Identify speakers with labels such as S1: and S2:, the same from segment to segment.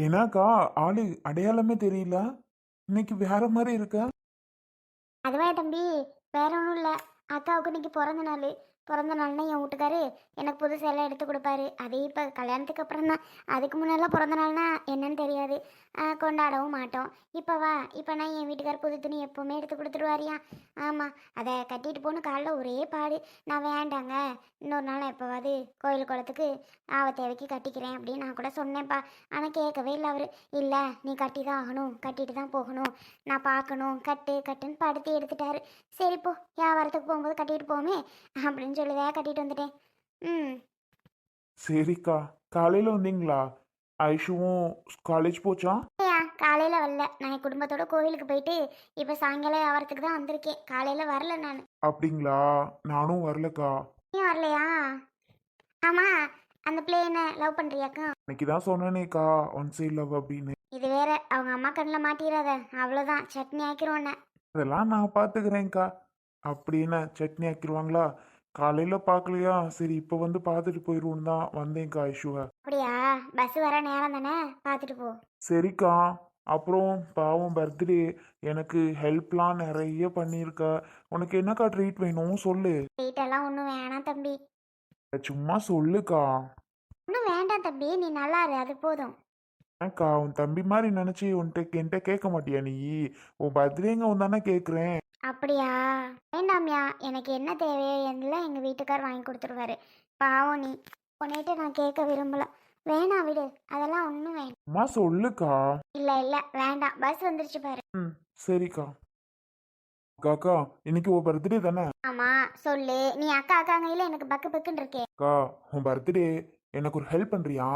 S1: ஏன்னாக்கா ஆளு அடையாளமே தெரியல. இன்னைக்கு வேற மாதிரி இருக்க?
S2: அதுவா தம்பி வேற ஒன்றும் இல்லை. அக்காவுக்கு இன்னைக்கு பிறந்த நாள். பிறந்த நாள்னா என் வீட்டுக்காரு எனக்கு புது சேலை எடுத்து கொடுப்பாரு. அதே இப்போ கல்யாணத்துக்கு அப்புறம் தான். அதுக்கு முன்னெல்லாம் பிறந்த நாள்னா என்னன்னு தெரியாது. கொண்டாடவும் மாட்டோம். இப்போ வா இப்போ நான் என் வீட்டுக்கார் புது துணி எப்போவுமே எடுத்து கொடுத்துருவாரியா? ஆமாம் அதை கட்டிட்டு போன்னு காலைல ஒரே பாடு. நான் வேண்டாங்க இன்னொரு நாள் எப்போவாது கோயில் குளத்துக்கு ஆவ தேவைக்கு கட்டிக்கிறேன் அப்படின்னு நான் கூட சொன்னேன்ப்பா. ஆனால் கேட்கவே இல்லை அவர். இல்லை நீ கட்டி தான் ஆகணும் கட்டிட்டு தான் போகணும். நான் பார்க்கணும் கட்டு கட்டுன்னு படுத்தி எடுத்துட்டாரு. சரி போ வியாபாரத்துக்கு போகும்போது கட்டிட்டு போமே அப்படின்னு சொல்லுதே கட்டிட்டு வந்துட்டேன். ம்.
S1: சரிக்கா. காலையில வந்தீங்களா? ஐஷுவும் காலேஜ் போச்சா?
S2: ஐயா காலையில் வரல. நான் என் குடும்பத்தோட கோயிலுக்கு போயிட்டு இப்போ சாயங்காலம் வியாபாரத்துக்கு தான் வந்திருக்கேன். காலையில் வரல நான்.
S1: அப்படிங்களா? நானும் வரலக்கா.
S2: நீ வரலையா? ஆமாம் அந்த பிள்ளை என்ன லவ் பண்ணுறியாக்கும்
S1: இன்னைக்கு தான் சொன்னேனேக்கா ஒன் சைட் லவ் அப்படின்னு.
S2: இது வேற அவங்க அம்மா கண்ணில் மாட்டிடாத அவ்வளோதான் சட்னி ஆக்கிரும்
S1: அதெல்லாம் நான் பார்த்துக்கிறேன்க்கா அப்படின்னு சட்னி ஆக்கிடுவாங்களா காலையில பார்க்கலையா சரி இப்போ வந்து பார்த்துட்டு போயிடுவோம் தான் வந்தேன்க்கா ஐஷுவை.
S2: அப்படியா? பஸ் வர நேரம் தானே? பார்த்துட்டு போ.
S1: சரிக்கா. அப்புறம் பாவம் பர்த்டே எனக்கு ஹெல்ப்லாம் நிறைய பண்ணியிருக்க உனக்கு என்னக்கா ட்ரீட் வேணும்? சொல்லு.
S2: வீட்டெல்லாம் ஒன்றும் வேணாம் தம்பி.
S1: சும்மா சொல்லுக்கா.
S2: ஒன்றும் வேண்டாம் தம்பி. நீ நல்லா இரு அது போதும்.
S1: ஏன்க்கா உன் தம்பி மாதிரி நினச்சி உன்கிட்ட என்கிட்ட கேட்க மாட்டியா நீ? உன் பர்த்டேங்க உன் தானே கேட்குறேன்
S2: அப்படியா? வேண்டாம்யா எனக்கு என்ன தேவையோ எல்லாம் எங்கள் வீட்டுக்கார் வாங்கி கொடுத்துருவாரு. பாவம் நீ. உன்னிட்ட நான் கேட்க விரும்பல. வேணாம் விடு. அதெல்லாம் ஒன்றும் வேண்டாம்
S1: சும்மா சொல்லுக்கா.
S2: இல்லை இல்லை. வேண்டாம். பஸ் வந்துருச்சு பாரு.
S1: ம். சரிக்கா. அக்கா இன்னைக்கு உன் பர்த்டே தானே?
S2: ஆமாம் சொல்லு. நீ அக்கா அக்காங்கையில் எனக்கு பக்கு பக்குன்னு இருக்கே.
S1: அக்கா உன் பர்த்டே எனக்கு ஒரு ஹெல்ப் பண்ணுறியா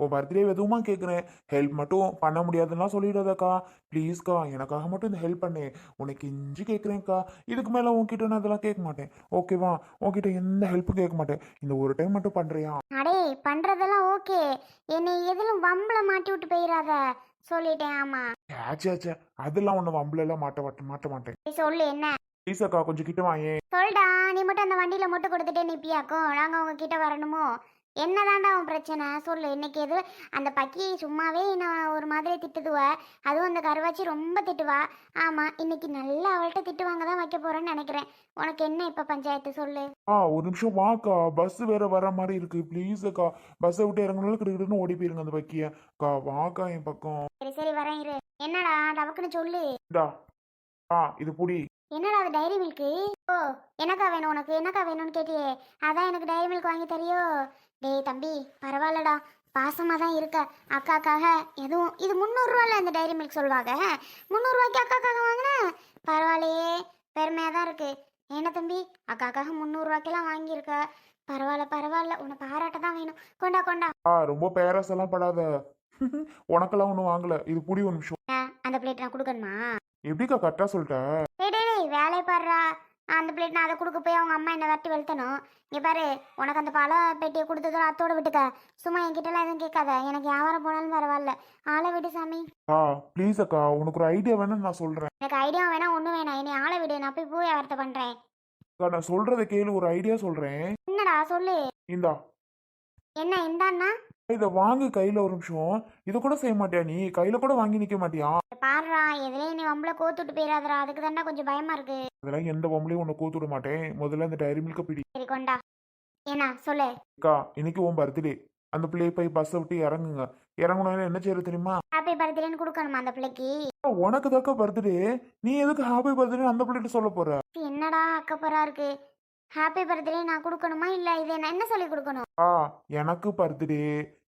S1: உன் பர்த்டே எதுவுமா கேட்குறேன் ஹெல்ப் மட்டும் பண்ண முடியாதுன்னா சொல்லிடாதக்கா. ப்ளீஸ்க்கா எனக்காக மட்டும் இந்த ஹெல்ப் பண்ணு. உனக்கு இஞ்சி கேட்குறேன்க்கா இதுக்கு மேலே உன்கிட்ட நான் அதெல்லாம் கேட்க மாட்டேன். ஓகேவா உன்கிட்ட எந்த ஹெல்ப்பும் கேட்க மாட்டேன். இந்த ஒரு டைம் மட்டும் பண்ணுறியா
S2: அடே பண்ணுறதெல்லாம் ஓகே என்னை எதிலும் வம்பள மாட்டி விட்டு போயிடாத சொல்லிட்டேன் ஆமாம்
S1: ஆச்சே அதெல்லாம் ஒன்று வம்பளெல்லாம் மாட்ட மாட்ட மாட்ட மாட்டேன்.
S2: நீ சொல்லு என்ன?
S1: ப்ளீஸ் அக்கா கொஞ்சம் கிட்ட வாயேன்.
S2: சொல்டா. நீ மட்டும் அந்த வண்டியில் மட்டும் கொடுத்துட்டே நிப்பியாக்கும். நாங்கள் உங்ககிட்ட வரணுமோ? என்னதான்டா உன் பிரச்சனை? சொல்லு. இன்னைக்கு எது? அந்த பக்கி சும்மாவே நான் ஒரு மாதிரி திட்டுதுவ. அதுவும் அந்த கருவாச்சி ரொம்ப திட்டுவா. ஆமாம் இன்னைக்கு நல்லா அவள்கிட்ட திட்டு வாங்க தான் வைக்க போறேன்னு நினைக்கிறேன். உனக்கு என்ன இப்போ பஞ்சாயத்து? சொல்லு.
S1: ஆ ஒரு நிமிஷம் வாக்கா. பஸ் வேற வர மாதிரி இருக்கு. ப்ளீஸ் அக்கா. பஸ்ஸை விட்டு இறங்கினாலும் கிடுக்கிட்டுன்னு ஓடி போயிருங்க அந்த பக்கிய. அக்கா வாக்கா என் பக்கம்.
S2: சரி சரி வரேன் இரு. என்னடா? டபக்குன்னு சொல்லு.
S1: இந்தா. ஆ இது புடி.
S2: என்னடா அது டைரி மில்க்கு ஓ என்னக்கா வேணும் உனக்கு? என்னக்கா வேணும்னு கேட்டியே. அதான் எனக்கு டைரி மில்க் வாங்கி தரியோ. டேய் தம்பி பரவாயில்லடா. பாசமாக தான் இருக்க. அக்காக்காக எதுவும் இது முந்நூறுரூவால இந்த டைரி மில்க் சொல்லுவாங்க. முந்நூறுரூவாய்க்கு அக்காக்காக வாங்கினேன் பரவாயில்லையே பெருமையாக தான் இருக்கு. என்ன தம்பி அக்காக்காக முந்நூறுரூவாய்க்கெல்லாம் வாங்கியிருக்க? பரவாயில்ல பரவாயில்ல உன்னை பாராட்ட தான் வேணும். கொண்டா கொண்டா.
S1: ஆ ரொம்ப பேரஸ் எல்லாம் படாத. உனக்கெல்லாம் ஒன்றும் வாங்கல. இது புடி ஒரு நிமிஷம்.
S2: அந்த பிளேட் நான் கொடுக்கணுமா?
S1: எப்படிக்கா கரெக்டாக சொல்லிட்ட?
S2: டேய் டேய் டேய் வேலையை பாடுறா அந்த பிளேட் நான் அதை கொடுக்க போய் அவங்க அம்மா என்னை வெட்டி வெளுத்தணும். இங்கே பாரு உனக்கு அந்த பழ பெட்டியை கொடுத்ததும் அத்தோட விட்டுக்க. சும்மா என்கிட்டலாம் எதுவும் கேட்காத. எனக்கு வியாபாரம் போனாலும் பரவாயில்ல. ஆளை விடு சாமி.
S1: ஆ ப்ளீஸ் அக்கா உனக்கு ஒரு ஐடியா வேணும்னு நான் சொல்கிறேன்
S2: எனக்கு ஐடியா வேணாம் ஒன்றும் வேணாம் என்னை ஆளை விடு நான் போய் பூ வியாபாரத்தை பண்ணுறேன்
S1: அக்கா நான் சொல்கிறத கேளு ஒரு ஐடியா சொல்கிறேன்
S2: என்னடா சொல்லு.
S1: இந்தா.
S2: என்ன இந்தாண்ணா
S1: இதை வாங்கு கையில் ஒரு நிமிஷம். இதை கூட செய்ய மாட்டியா நீ? கையில் கூட வாங்கி நிற்க மாட்டியா?
S2: பாடுறா எதுலேயும் நீ வம்பளை கோத்துட்டு போயிடாதடா அதுக்கு தாண்டா கொஞ்சம் பயமா இருக்கு.
S1: அதெல்லாம் எந்த பொம்பளையும் உன்னை கூத்து விட மாட்டேன். முதல்ல அந்த டைரி மில்க பிடி.
S2: சரி கொண்டா. என்ன சொல்லு.
S1: அக்கா இன்னைக்கு உன் பர்த்டே அந்த பிள்ளைய போய் பஸ்ஸை விட்டு இறங்குங்க. இறங்கணும் என்ன செய்யறது தெரியுமா?
S2: ஹாப்பி பர்த்டேன்னு கொடுக்கணுமா அந்த பிள்ளைக்கு?
S1: உனக்கு தாக்கா பர்த்டே நீ எதுக்கு ஹாப்பி பர்த்டே அந்த பிள்ளைகிட்ட சொல்ல போற?
S2: என்னடா அக்கப்பரா இருக்கு. ஹாப்பி பர்த்டே நான் கொடுக்கணுமா இல்லை இது நான் என்ன சொல்லி கொடுக்கணும்?
S1: ஆ எனக்கு பர்த்டே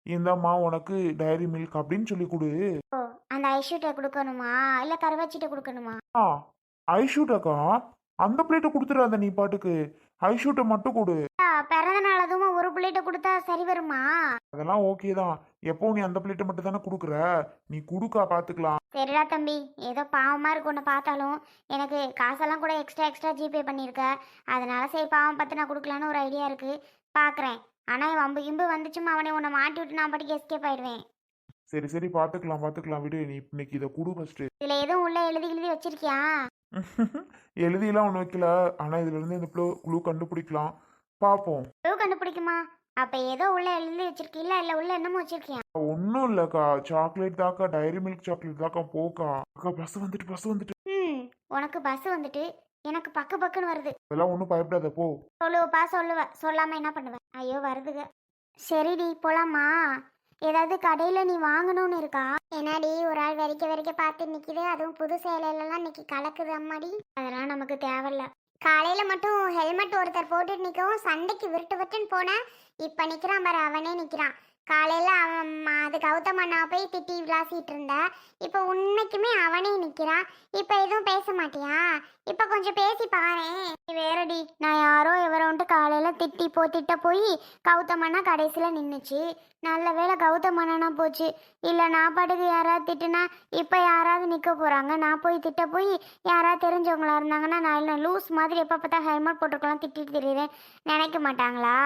S1: இந்தம்மா உனக்கு டைரி மில்க் அப்படின்னு சொல்லி கொடு.
S2: ஓ அந்த ஐஷூட்டை கொடுக்கணுமா? இல்லை கருவாச்சிட்ட கொடுக்கணுமா?
S1: ஆ ஐஷூட்டக்கா அந்த பிளேட்டை கொடுத்துடாத நீ பாட்டுக்கு. ஐஷூட்டை மட்டும் கொடு.
S2: பிறந்த நாள் அதுவும் ஒரு பிள்ளைகிட்ட கொடுத்தா சரி வருமா?
S1: அதெல்லாம் ஓகே தான். எப்போ நீ அந்த பிளேட்டை மட்டும் தானே கொடுக்குற? நீ கொடுக்கா பார்த்துக்கலாம்
S2: சரிடா தம்பி. ஏதோ பாவமாக இருக்கு உன்னை பார்த்தாலும். எனக்கு காசெல்லாம் கூட எக்ஸ்ட்ரா எக்ஸ்ட்ரா ஜிபே பண்ணியிருக்க. அதனால சரி பாவம் பார்த்து நான் கொடுக்கலான்னு ஒரு ஐடியா இருக்குது பார்க்குறேன் ஆனால் வம்பு கிம்பு வந்துச்சுமா அவனை உன்னை மாட்டி விட்டு நான் பாட்டுக்கு எஸ்கேப் ஆயிடுவேன்.
S1: சரி சரி பார்த்துக்கலாம் பார்த்துக்கலாம் விடு. நீ இன்னைக்கு இதை கொடு ஃபஸ்ட்டு
S2: இதில் எதுவும் உள்ள எழுதி எழுதி வச்சிருக்கியா?
S1: எழுதியெல்லாம் ஒன்று வைக்கல. ஆனால் இதுல இருந்து இந்த ப்ளூ குழு கண்டுபிடிக்கலாம். பார்ப்போம்
S2: எதுவும் கண்டுபிடிக்குமா? அப்ப ஏதோ உள்ள எழுதி வச்சிருக்கீல்ல இல்ல உள்ள என்னமோ வச்சிருக்கியா?
S1: ஒன்றும் இல்லைக்கா. சாக்லேட் தாக்கா டைரி மில்க் சாக்லேட் தாக்கா போக்கா. அக்கா பஸ் வந்துட்டு பஸ் வந்துட்டு.
S2: ம் உனக்கு பஸ் வந்துட்டு. எனக்கு பக்கு பக்குன்னு வருது.
S1: அதெல்லாம் ஒன்றும் பயப்படாத போ.
S2: சொல்லுவப்பா சொல்லுவ. சொல்லாம என்ன பண்ணுவ? ஐயோ வருதுக. சரிடி போலாமா? ஏதாவது கடையில நீ வாங்கணும்னு இருக்கா? என்னடி ஒரு ஆள் வெறிக்க வெறிக்க பார்த்து நிக்குது. அதுவும் புது சேலையிலலாம் இன்னைக்கு கலக்குது அம்மாடி. அதெல்லாம் நமக்கு தேவையில்ல. காலையில மட்டும் ஹெல்மெட் ஒருத்தர் போட்டுட்டு நிக்கவும் சண்டைக்கு விருட்டு விட்டுன்னு போன இப்ப நிக்கிறான் பாரு அவனே நிக்கிறான். காலையில் அவன் அது கௌதம் அண்ணா போய் திட்டி விளாசிட்டு இருந்த. இப்போ உன்னைக்குமே அவனே நிற்கிறான் இப்போ எதுவும் பேச மாட்டியா? இப்போ கொஞ்சம் பேசி பாரு வேறடி நான் யாரோ எவரோன்ட்டு காலையில் திட்டி போ திட்ட போய் கௌதமண்ணா கடைசியில் நின்றுச்சு நல்ல வேளை கௌதமண்ணனா போச்சு. இல்லை நான் பாட்டுக்கு யாராவது திட்டுனா இப்போ யாராவது நிற்க போகிறாங்க நான் போய் திட்ட போய் யாராவது தெரிஞ்சவங்களா இருந்தாங்கன்னா நான் இல்லை லூஸ் மாதிரி எப்போ பார்த்தா ஹெல்மெட் போட்டுக்கலாம் திட்டிட்டு தெரியுறேன். நினைக்க மாட்டாங்களா?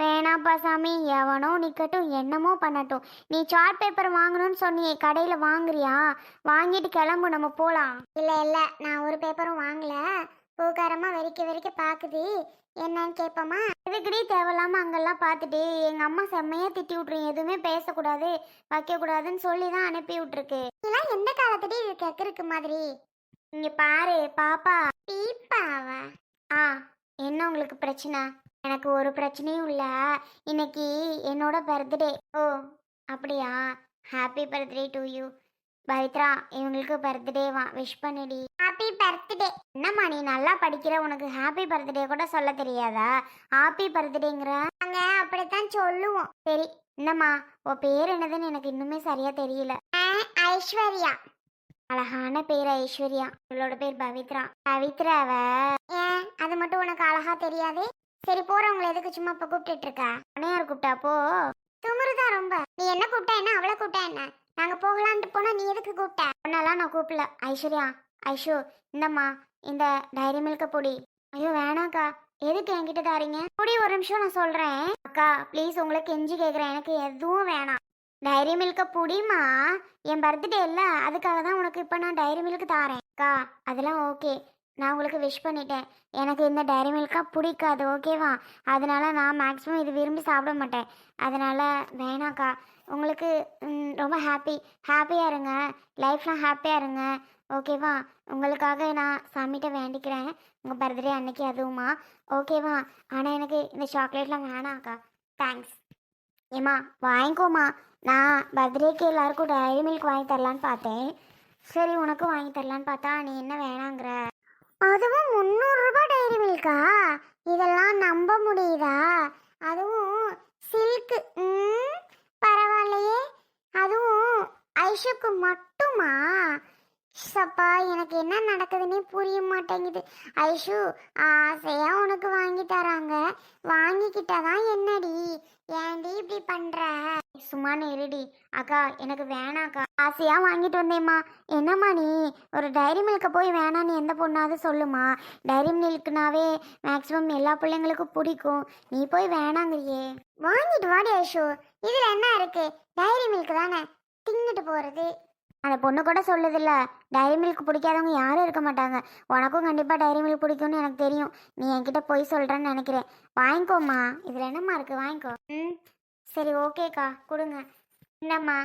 S2: வேணாப்பா சாமி எவனோ நிக்கட்டும் என்னமோ பண்ணட்டும். நீ சார்ட் பேப்பர் வாங்கணும்னு சொன்னியே கடையில் வாங்குறியா? வாங்கிட்டு கிளம்பு நம்ம போகலாம் இல்லை இல்லை நான் ஒரு பேப்பரும் வாங்கல. பூக்காரமாக வெறிக்க வெறிக்க பார்க்குது என்னன்னு கேட்போமா எதுக்குடி தேவையில்லாம அங்கெல்லாம் பார்த்துட்டு எங்க அம்மா செம்மையா திட்டி விட்டுரும். எதுவுமே பேசக்கூடாது வைக்கக்கூடாதுன்னு சொல்லி தான் அனுப்பி விட்டுருக்கு. இதெல்லாம் எந்த காலத்துடி இது கேக்குறக்கு மாதிரி? இங்க பாரு பாப்பா. பீப்பாவா? ஆ என்ன உங்களுக்கு பிரச்சனை? எனக்கு ஒரு பிரச்சனையும் இல்ல. இன்னைக்கு என்னோட பர்த்டே ஓ அப்படியா? Happy birthday to you Pavithra இவங்களுக்கு பர்த்டேவா விஷ் பண்ணிடி. ஹாப்பி பர்த்டே என்னம்மா நீ நல்லா படிக்கிற? உனக்கு ஹாப்பி பர்த்டே கூட சொல்ல தெரியாதா? ஹாப்பி பர்த்டேங்கிற நாங்க அப்படித்தான் சொல்லுவோம். சரி என்னம்மா உன் பேர் என்னதுன்னு எனக்கு இன்னுமே சரியா தெரியல. ஐஸ்வர்யா. அழகான பேர் ஐஸ்வர்யா. இவளோட பேர் பவித்ரா. பவித்ராவ? ஏன்? அது மட்டும் உனக்கு அழகா தெரியாது? சரி போறவங்களை எதுக்கு சும்மா இப்ப கூப்பிட்டு இருக்க அணையார் கூப்பிட்டா போ. துமுறுதான் ரொம்ப. நீ என்ன கூப்பிட்டா என்ன? அவளை கூப்பிட்டா என்ன? நாங்க போகலான்ட்டு போனா நீ எதுக்கு கூப்பிட்ட? உன்னெல்லாம் நான் கூப்பிடல. ஐஸ்வர்யா ஐஷு இந்தம்மா இந்த டைரி மில்க பொடி. ஐயோ வேணாக்கா. எதுக்கு என்கிட்ட தாரீங்க? பொடி ஒரு நிமிஷம் நான் சொல்றேன். அக்கா ப்ளீஸ் உங்களை கெஞ்சி கேக்குறேன். எனக்கு எதுவும் வேணாம். டைரி மில்க புடிமா என் பர்த்டே இல்ல. அதுக்காக தான் உனக்கு இப்போ நான் டைரி மில்க் தாரேன். அக்கா அதெல்லாம் ஓகே நான் உங்களுக்கு விஷ் பண்ணிட்டேன். எனக்கு இந்த டைரி மில்காக பிடிக்காது ஓகேவா அதனால நான் மேக்ஸிமம் இது விரும்பி சாப்பிட மாட்டேன். அதனால வேணாக்கா. உங்களுக்கு ரொம்ப ஹாப்பி ஹாப்பியாக இருங்க. லைஃப்லாம் ஹாப்பியாக இருங்க. ஓகேவா உங்களுக்காக நான் சாமிகிட்ட வேண்டிக்கிறேன். உங்கள் பர்த்டே அன்னைக்கு அதுவுமா? ஓகேவா ஆனால் எனக்கு இந்த சாக்லேட்லாம் வேணாக்கா. தேங்க்ஸ் ஏம்மா வாங்கிக்கோமா நான் பர்த்டேக்கு எல்லாருக்கும் டைரி மில்க் வாங்கி தரலான்னு பார்த்தேன். சரி உனக்கும் வாங்கி தரலான்னு பார்த்தா நீ என்ன வேணாங்கிற? இருக்கா? இதெல்லாம் நம்ப முடியுதா? அதுவும் சில்க்கு பரவாயில்லையே. அதுவும் ஐஷுக்கு மட்டுமா? சப்பா எனக்கு என்ன நடக்குதுன்னே புரிய மாட்டேங்குது. ஐஷு ஆசையா உனக்கு வாங்கி தராங்க. வாங்கிக்கிட்டாதான் என்னடி? ஏன்டி இப்படி பண்ற? சும்மா இருடி. அக்கா எனக்கு வேணாக்கா. ஆசையா வாங்கிட்டு வந்தேம்மா. என்னம்மா நீ? ஒரு டைரி மில்க போய் வேணான்னு எந்த பொண்ணாவது சொல்லுமா. டைரி மில்க்னாவே மேக்ஸிமம் எல்லா பிள்ளைங்களுக்கும் பிடிக்கும். நீ போய் வேணாங்கிறியே. வாங்கிட்டு வாடி ஐஷு. இதுல என்ன இருக்கு? டைரி மில்க் தானே. தின்னுட்டு போறது. அந்த பொண்ணு கூட சொல்லுதில்ல டைரி மில்க் பிடிக்காதவங்க யாரும் இருக்க மாட்டாங்க. உனக்கும் கண்டிப்பாக டைரி மில்க் பிடிக்கும்னு எனக்கு தெரியும். நீ என்கிட்ட போய் சொல்கிறேன்னு நினைக்கிறேன். வாங்கிக்கோம்மா. இதில் என்னம்மா இருக்குது வாங்கிக்கோ. ம் சரி ஓகேக்கா. கொடுங்க. என்னம்மா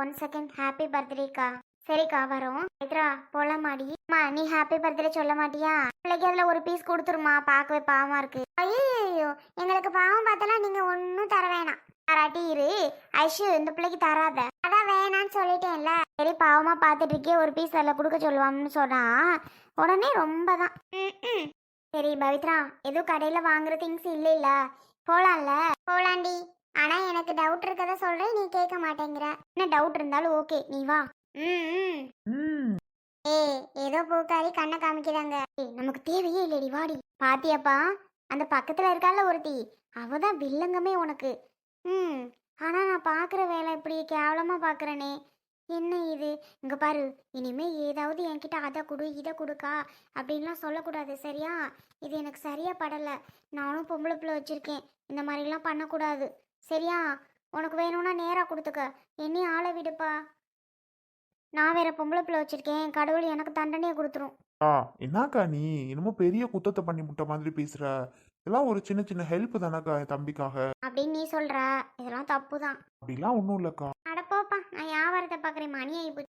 S2: ஒன் செகண்ட் ஹாப்பி பர்த்டேக்கா சரிக்கா வரோம். எத்ரா போலாமாடி? அம்மா நீ ஹாப்பி பர்த்டே சொல்ல மாட்டியா? பிள்ளைக்கு அதில் ஒரு பீஸ் கொடுத்துருமா? பார்க்கவே பாவமாக இருக்கு. ஐயோ எங்களுக்கு பாவம் பார்த்தலாம் நீங்கள் ஒன்றும் தர வேணாம். தராட்டி இரு. ஐஷு இந்த பிள்ளைக்கு தராத. அதான் வேணான்னு சொல்லிட்டேன்ல. சரி பாவமாக பார்த்துட்டு இருக்கே ஒரு பீஸ் அதில் கொடுக்க சொல்லுவான்னு சொன்னா உடனே ரொம்ப தான் சரி பவித்ரா எதுவும் கடையில் வாங்குற திங்ஸ் இல்லை இல்லை போலாம்ல? போலாண்டி. ஆனா எனக்கு டவுட் இருக்கத சொல்றேன் நீ கேட்க மாட்டேங்கிற. என்ன டவுட் இருந்தாலும் ஓகே நீ வா. ம் ம். ஏய் ஏதோ பூக்காரி கண்ணை காமிக்கிறாங்க ஏய் நமக்கு தேவையே இல்லடி வாடி. பாத்தியாப்பா அந்த பக்கத்துல இருக்கால ஒருத்தி அவ தான் வில்லங்கமே உனக்கு. ம் ஆனா நான் பாக்குற வேலை இப்படி கேவலமா பாக்குறேனே. என்ன இது? இங்க பாரு இனிமே ஏதாவது என்கிட்ட அதை கொடு இதை கொடுக்கா அப்படின்லாம் சொல்லக்கூடாது சரியா? இது எனக்கு சரியா படல. நானும் பொம்பளை பிள்ளை வச்சிருக்கேன். இந்த மாதிரிலாம் பண்ணக்கூடாது. சரியா? உனக்கு வேணும்னா நேரா கொடுத்துக்க. என்னையும் ஆளை விடுப்பா. நான் வேற பொம்பளை பிள்ளை வச்சிருக்கேன். கடவுள் எனக்கு தண்டனையை கொடுத்துரும்.
S1: ஆ என்னக்கா நீ? என்னமோ பெரிய குத்தத்தை பண்ணி முட்ட மாதிரி பேசுற. இதெல்லாம் ஒரு சின்ன சின்ன ஹெல்ப் தானக்கா என் தம்பிக்காக.
S2: அப்படின்னு நீ சொல்ற. இதெல்லாம் தப்பு தான்.
S1: அப்படிலாம் ஒன்றும் இல்லைக்கா.
S2: அட போப்பா நான் வியாபாரத்தை பார்க்குறேன் மணி ஆகி போச்சு.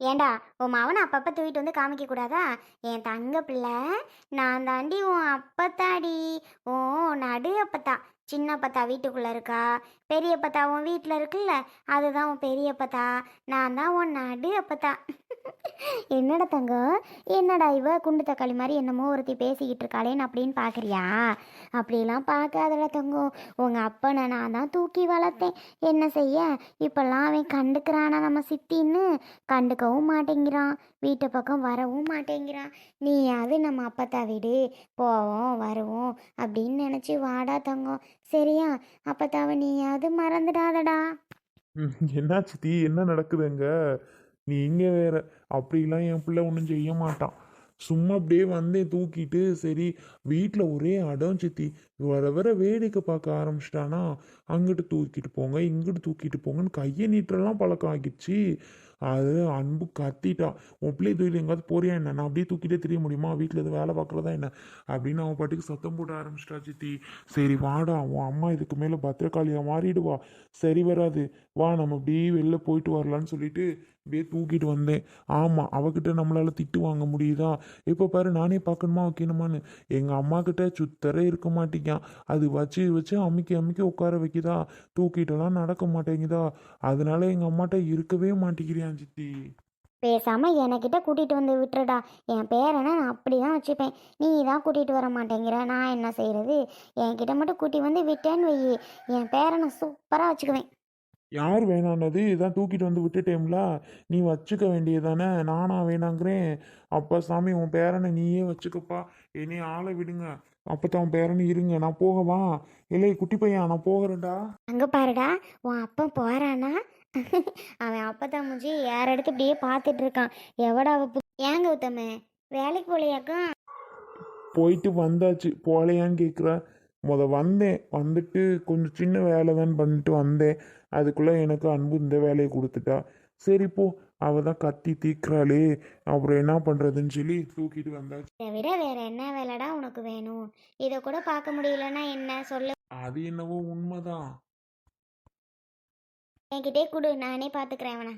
S2: ஏண்டா உன் மவனை அப்பப்போ தூக்கிட்டு வந்து காமிக்க கூடாதா? என் தங்க பிள்ளை நான் தாண்டி உன் அப்பத்தாடி. ஓ நடு அப்பத்தா. சின்ன பத்தா வீட்டுக்குள்ளே இருக்கா? பெரிய பத்தா உன் வீட்டில் இருக்குல்ல? அதுதான் உன் பெரிய பத்தா நான் தான் உன் நடு அப்பத்தா. என்னடா தங்கம்? என்னடா இவ? குண்டு தக்காளி மாதிரி என்னமோ ஒருத்தி பேசிக்கிட்டு இருக்காளேன்னு அப்படின்னு பார்க்குறியா அப்படிலாம் பார்க்காதடா தங்கம். உங்கள் அப்பனை நான் தான் தூக்கி வளர்த்தேன். என்ன செய்ய? இப்போல்லாம் அவன் கண்டுக்கிறானா நம்ம சித்தின்னு? கண்டுக்கவும் மாட்டேங்கிறான். வீட்டு பக்கம் வரவும் மாட்டேங்கிறான். நீயாவது நம்ம அப்பத்தா வீடு. போவோம் வருவோம் அப்படின்னு நினச்சி வாடா தங்கம். சரியா? அப்பத்தாவை நீயாவது மறந்துடாதடா.
S1: ம், என்ன சித்தி என்ன நடக்குதுங்க நீங்க வேற. அப்படிலாம் என் பிள்ளை ஒன்றும் செய்ய மாட்டான். சும்மா அப்படியே வந்தேன் தூக்கிட்டு சரி வீட்டில் ஒரே அடம் சித்தி. வர வர வேடிக்கை பார்க்க ஆரம்பிச்சிட்டானா? அங்கிட்டு தூக்கிட்டு போங்க இங்கிட்டு தூக்கிட்டு போங்கன்னு கையை நீட்டெல்லாம் பழக்கம் ஆகிடுச்சு. அது அன்பு கத்திட்டான் உன் பிள்ளை தூக்கிட்டு எங்காவது போறியா என்ன? நான் அப்படியே தூக்கிட்டே தெரிய முடியுமா? வீட்டில் எதுவும் வேலை பார்க்குறதா என்ன? அப்படின்னு அவன் பாட்டுக்கு சத்தம் போட ஆரம்பிச்சிட்டா சித்தி. சரி வாடா உன் அம்மா இதுக்கு மேலே பத்திரகாளியாக மாறிடுவா. சரி வராது. வா நம்ம அப்படியே வெளில போயிட்டு வரலான்னு சொல்லிட்டு அப்படியே தூக்கிட்டு வந்தேன். ஆமாம் அவகிட்ட நம்மளால் திட்டு வாங்க முடியுதா? இப்போ பாரு நானே பார்க்கணுமா வைக்கணுமான்னு? எங்கள் அம்மா கிட்ட சுத்தரே இருக்க மாட்டேங்கான் அது வச்சு வச்சு அமுக்கி அமுக்கி உட்கார வைக்குதா? தூக்கிட்டெல்லாம் நடக்க மாட்டேங்குதா? அதனால எங்கள் அம்மாட்ட இருக்கவே மாட்டேங்கிறான் சித்தி?
S2: பேசாம என்கிட்ட கூட்டிட்டு வந்து விட்டுருடா. என் பேரனை நான் அப்படி தான் வச்சுப்பேன். நீ தான் கூட்டிட்டு வர மாட்டேங்கிற. நான் என்ன செய்யறது என்கிட்ட மட்டும் கூட்டி வந்து விட்டேன்னு வை என் பேரனை சூப்பராக வச்சுக்குவேன்.
S1: யார் வேணான்னது இதான் தூக்கிட்டு வந்து விட்டுட்டேம்ல. நீ வச்சுக்க வேண்டியதானே நானா வேணாங்கிறேன். அப்பா சாமி உன் பேரனை நீயே வச்சுக்கப்பா. என்னைய ஆளை விடுங்க. அப்பதான் உன் பேரனை இருங்க நான் போகவா? இல்லை குட்டி பையன் நான் போகிறேன்டா.
S2: அங்கே பாருடா உன் அப்பன் போறானா? அவன் அப்பதான் முஞ்சி யார் எடுத்து இப்படியே பார்த்துட்டு இருக்கான். எவடா அவ பு- ஏங்க உத்தம வேலைக்கு போலையாக்கும்
S1: போயிட்டு வந்தாச்சு. போகலையான்னு கேட்குற முத வந்தேன். வந்துட்டு கொஞ்சம் சின்ன வேலை தான் பண்ணிட்டு வந்தேன். அதுக்குள்ளே எனக்கு அன்பு இந்த வேலையை கொடுத்துட்டா. சரி போ. அவ தான் கத்தி தீக்குறாளே. அப்புறம் என்ன பண்ணுறதுன்னு சொல்லி தூக்கிட்டு வந்தாச்சு.
S2: இதை விட வேற என்ன வேலைடா உனக்கு வேணும்? இதை கூட பார்க்க முடியலன்னா என்ன? சொல்லு.
S1: அது என்னவோ உண்மைதான்.
S2: என்கிட்டே கொடு. நானே பார்த்துக்கிறேன் அவனை.